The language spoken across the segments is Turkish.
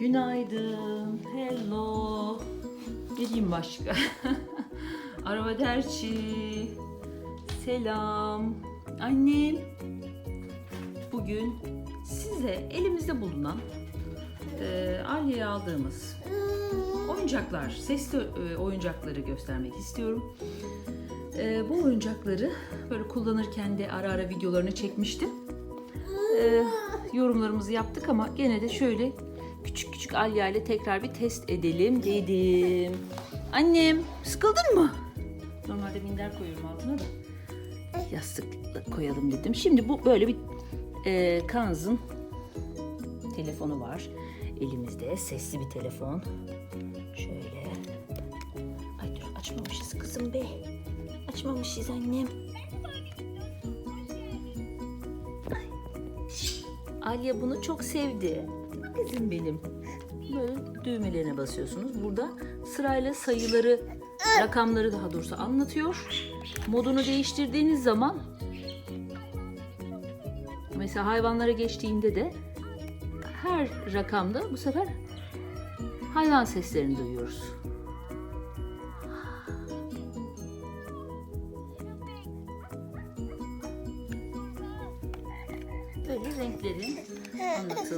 Günaydın. Hello. Ne diyeyim başka? Arrivederci. Selam. Annem. Bugün size elimizde bulunan e, Aliye'ye aldığımız oyuncaklar, sesli e, oyuncakları göstermek istiyorum. E, bu oyuncakları böyle kullanırken de ara ara videolarını çekmiştim. E, yorumlarımızı yaptık ama gene de şöyle küçük küçük Alya ile tekrar bir test edelim dedim. Annem sıkıldın mı? Normalde minder koyuyorum altına da yastık koyalım dedim. Şimdi bu böyle bir e, Kanz'ın telefonu var elimizde. Sesli bir telefon. Şöyle. Ay dur açmamışız kızım be. Açmamışız annem. Alya bunu çok sevdi. Kızım benim. Böyle düğmelerine basıyorsunuz. Burada sırayla sayıları, rakamları daha doğrusu anlatıyor. Modunu değiştirdiğiniz zaman mesela hayvanlara geçtiğinde de her rakamda bu sefer hayvan seslerini duyuyoruz.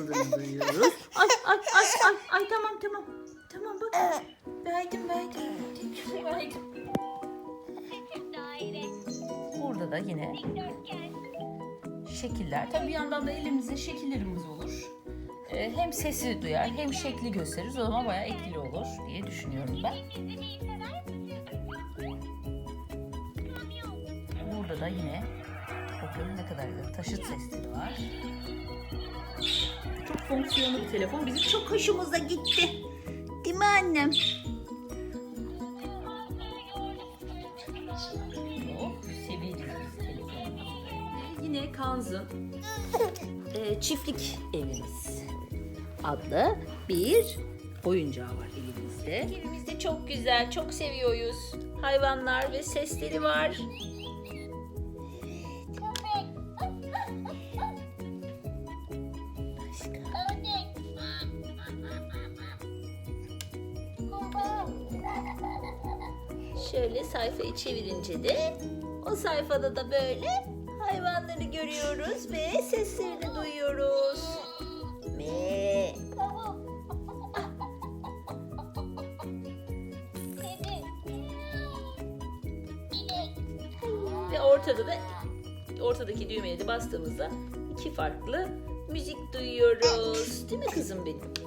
Anlatıldığını duyuyoruz. Ay ay ay ay ay tamam tamam. Tamam bak. Verdim verdim. Verdim. Burada da yine şekiller. Tabii bir yandan da elimizde şekillerimiz olur. Ee, hem sesi duyar hem şekli gösteririz. O zaman bayağı etkili olur diye düşünüyorum ben. Burada da yine bakın ne kadar güzel taşıt sesleri var. Çok fonksiyonlu bir telefon. Bizim çok hoşumuza gitti. Değil mi annem? Çok severiz. Yine Kanz'ın e, çiftlik evimiz adlı bir oyuncağı var elimizde. Evimizde çok güzel, çok seviyoruz. Hayvanlar ve sesleri var. Şöyle sayfayı çevirince de o sayfada da böyle hayvanları görüyoruz ve seslerini duyuyoruz. Me. Ve ortada da ortadaki düğmeye de bastığımızda iki farklı müzik duyuyoruz. Değil mi kızım benim?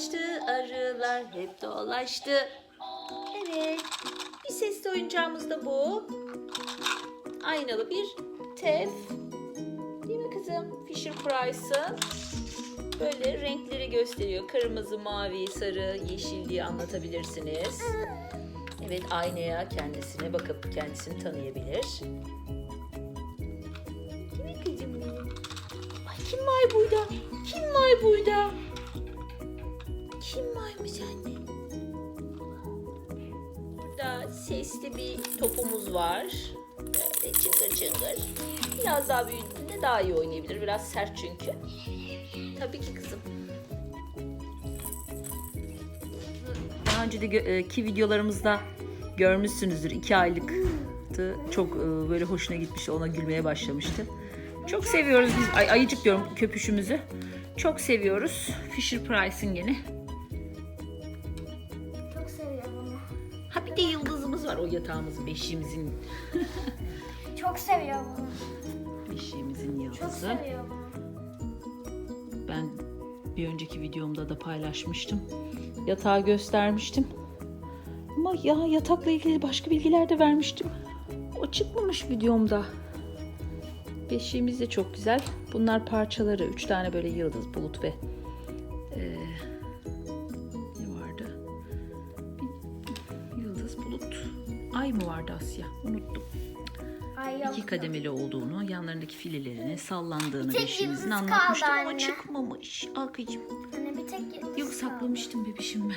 Çiçekler açtı, arılar hep dolaştı. Evet, bir sesli oyuncağımız da bu. Aynalı bir tef. Değil mi kızım? Fisher Price'ın böyle renkleri gösteriyor. Kırmızı, mavi, sarı, yeşil diye anlatabilirsiniz. Evet, aynaya kendisine bakıp kendisini tanıyabilir. Kim var burada? Kim var burada? Kim varmış anne? Burada sesli bir topumuz var. Böyle çıngır çıngır. Biraz daha büyüdüğünde daha iyi oynayabilir. Biraz sert çünkü. Tabii ki kızım. Daha önce de ki videolarımızda görmüşsünüzdür. iki aylıktı. Çok e, böyle hoşuna gitmiş. Ona gülmeye başlamıştı. Çok seviyoruz biz. Ay, ayıcık diyorum köpüşümüzü. Çok seviyoruz. Fisher Price'ın gene. Çok seviyorum onu. Ha bir de yıldızımız var o yatağımızın, beşiğimizin, Çok seviyorum onu. beşiğimizin Çok yıldızı. seviyorum onu. Ben bir önceki videomda da paylaşmıştım. Yatağı göstermiştim. Ama ya yatakla ilgili başka bilgiler de vermiştim. O çıkmamış videomda. Beşiğimiz de çok güzel. Bunlar parçaları. Üç tane böyle yıldız, bulut ve Ay mı vardı Asya? Unuttum. Ay yok. İki kademeli olduğunu, yanlarındaki filelerinin sallandığını anlatmıştım kaldı ama anne. çıkmamış. Akıcım. Anne bir tek yıldız Yok kaldı. saklamıştım bebişim ben.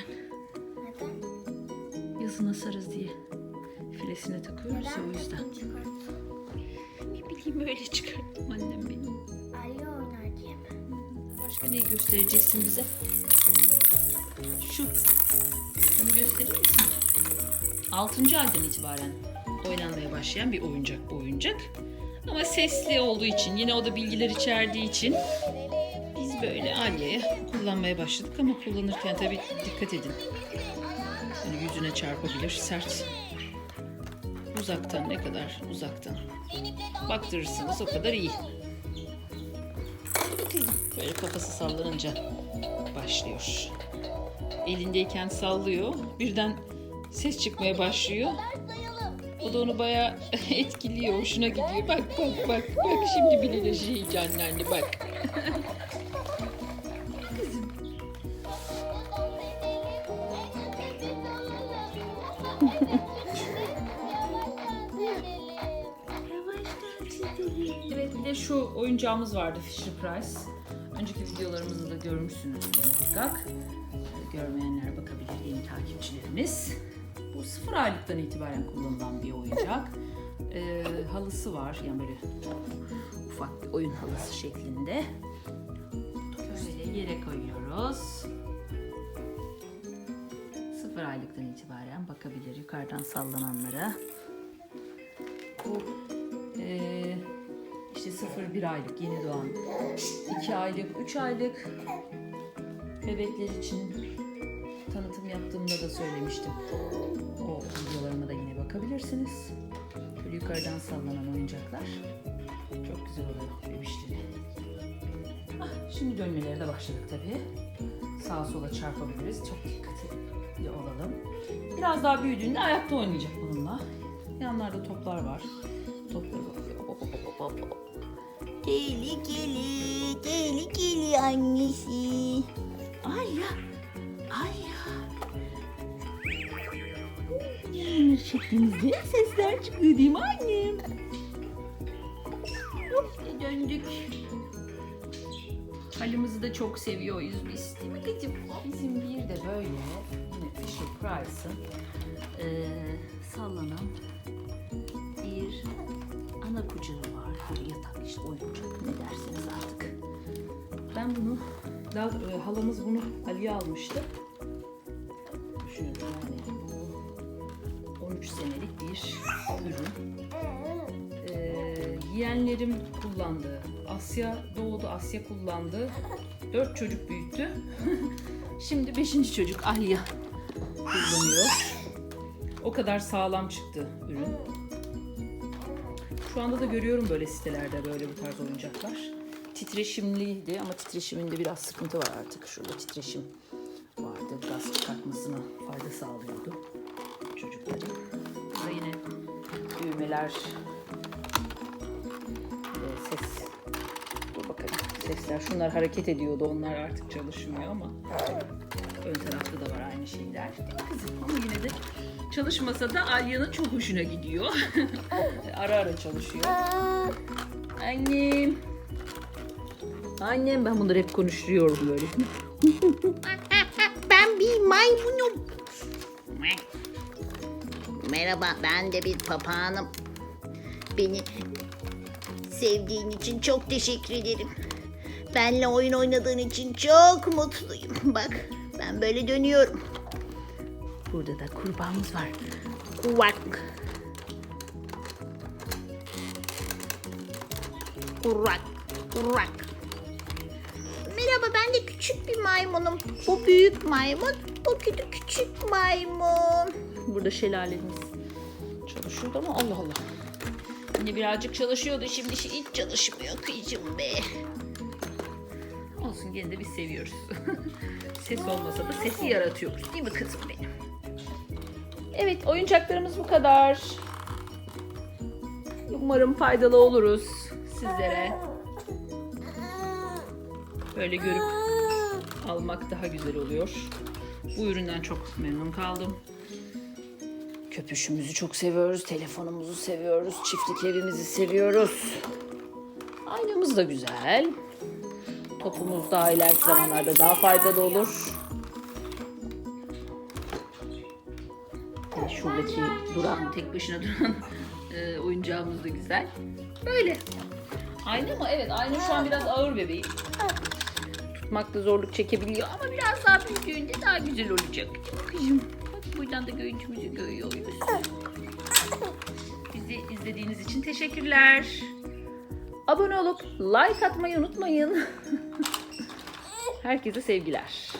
Neden? Yazın asarız diye. Filesine takıyoruz ya o Neden yüzden. çıkarttın? bileyim öyle çıkarttım annem benim. Alya oynar diye mi? Başka neyi göstereceksin bize? Şu. Bunu gösterir misin? 6. aydan itibaren oynanmaya başlayan bir oyuncak bu oyuncak. Ama sesli olduğu için, yine o da bilgiler içerdiği için biz böyle Alya'ya kullanmaya başladık ama kullanırken tabii dikkat edin. Yani yüzüne çarpabilir, sert. Uzaktan ne kadar uzaktan baktırırsınız o kadar iyi. Böyle kafası sallanınca başlıyor. Elindeyken sallıyor. Birden ses çıkmaya başlıyor. O da onu bayağı etkiliyor. Hoşuna gidiyor. Bak bak bak. Bak şimdi bile heyecanlandı bak. Evet bir de şu oyuncağımız vardı Fisher Price. Önceki videolarımızı da görmüşsünüz muhakkak. Görmeyenler bakabilir yeni takipçilerimiz. Bu sıfır aylıktan itibaren kullanılan bir oyuncak. Ee, halısı var yani böyle ufak bir oyun halısı şeklinde. Böyle yere koyuyoruz. Sıfır aylıktan itibaren bakabilir yukarıdan sallananlara. Bu ee, işte 0-1 aylık yeni doğan, 2 aylık, 3 aylık bebekler için tanıtım yaptığımda da söylemiştim. O videolarıma da yine bakabilirsiniz. Böyle yukarıdan sallanan oyuncaklar. Çok güzel oluyor bebişleri. Ah, şimdi dönmelere de başladık tabii. Sağa sola çarpabiliriz. Çok dikkatli olalım. Biraz daha büyüdüğünde ayakta oynayacak bununla. Yanlarda toplar var. Topları. Tehlikeli, tehlikeli annesi. Şeklimizde sesler çıkıyor değil mi annem? Hop, döndük. Halimizi de çok seviyoruz biz. Değil mi kızım? Bizim bir de böyle yine Fisher Price'ın eee, sallanan bir ana kucağı var. Böyle yatak işte oyuncak ne derseniz artık. Ben bunu, daha, e, halamız bunu Ali'ye almıştı. Bir ürün. Ee, yeğenlerim kullandı. Asya doğdu, Asya kullandı. Dört çocuk büyüttü. Şimdi beşinci çocuk Ahya kullanıyor. O kadar sağlam çıktı ürün. Şu anda da görüyorum böyle sitelerde böyle bu tarz oyuncaklar. Titreşimliydi ama titreşiminde biraz sıkıntı var artık. Şurada titreşim vardı. Gaz çıkartmasına fayda sağlıyordu çocukların. Düğmeler ve ses. Dur bakalım. Sesler. Şunlar hareket ediyordu. Onlar artık çalışmıyor ama ön tarafta da var aynı şeyler. Kızım? Ama yine de çalışmasa da Alya'nın çok hoşuna gidiyor. ara ara çalışıyor. Annem. Annem ben bunları hep konuşturuyorum böyle. Ben bir maymunum. Merhaba, ben de bir papağanım. Beni sevdiğin için çok teşekkür ederim. Benle oyun oynadığın için çok mutluyum. Bak, ben böyle dönüyorum. Burada da kurbağamız var. Kuvak. Kurak, kurak. Merhaba ben de küçük bir maymunum. Bu büyük maymun, bu küçük maymun. Burada şelalemiz çalışıyordu ama Allah Allah. Yine birazcık çalışıyordu şimdi hiç çalışmıyor kıyıcım be. Olsun gene de biz seviyoruz. Ses olmasa da sesi yaratıyoruz değil mi kızım benim? Evet oyuncaklarımız bu kadar. Umarım faydalı oluruz sizlere. Böyle görüp almak daha güzel oluyor. Bu üründen çok memnun kaldım. Köpüşümüzü çok seviyoruz, telefonumuzu seviyoruz, çiftlik evimizi seviyoruz. Aynamız da güzel. Topumuz daha ileriki zamanlarda daha faydalı olur. Şuradaki duran, tek başına duran e, oyuncağımız da güzel. Böyle. Ayna mı? Evet ayna şu an biraz ağır bebeğim. Tutmakta zorluk çekebiliyor ama biraz daha büyüdüğünde daha güzel olacak. Kızım bak buradan da görüntümüzü görüyoruz. Bizi izlediğiniz için teşekkürler. Abone olup like atmayı unutmayın. Herkese sevgiler.